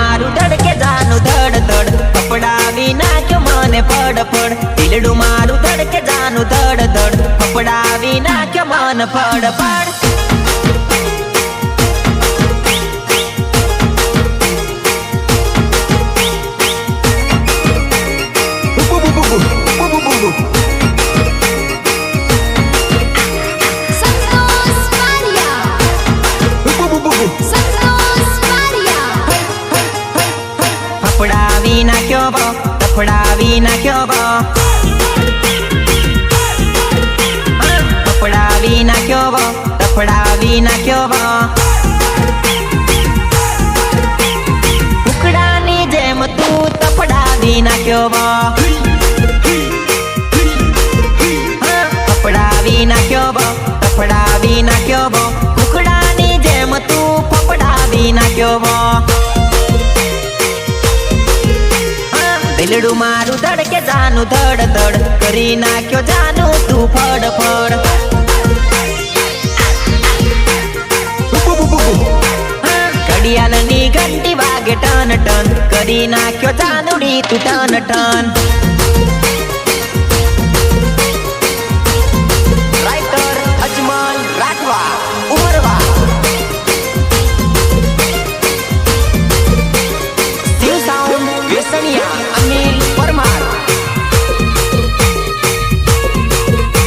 મારું ધડકે જાનું ધડ ધડ. પપડાવી નાખ્યો મને પડ પડ દિલડું મારું ધડકે જાનું ધડ ધડ. પપડાવી નાખ્યો મન પડ પડ ફફડાવી નાખ્યો બો ફફડાવી નાખ્યો બો. ફફડાવી નાખ્યો બો ફફડાવી નાખ્યો બો. ઉકડાની જેમ તું તફડાવી નાખ્યો બો. ફફડાવી નાખ્યો બો તફડાવી નાખ્યો બો. ઉકડાની જેમ તું ફફડાવી નાખ્યો બો. हिलडू मारू धडके जाणू धड धड. करी नाख्यो जाणू तू फड फड. घडियाल नी घंटी वागे टन टन. करी नाख्यो जाणुडी तू टन टन. Yesenia. me.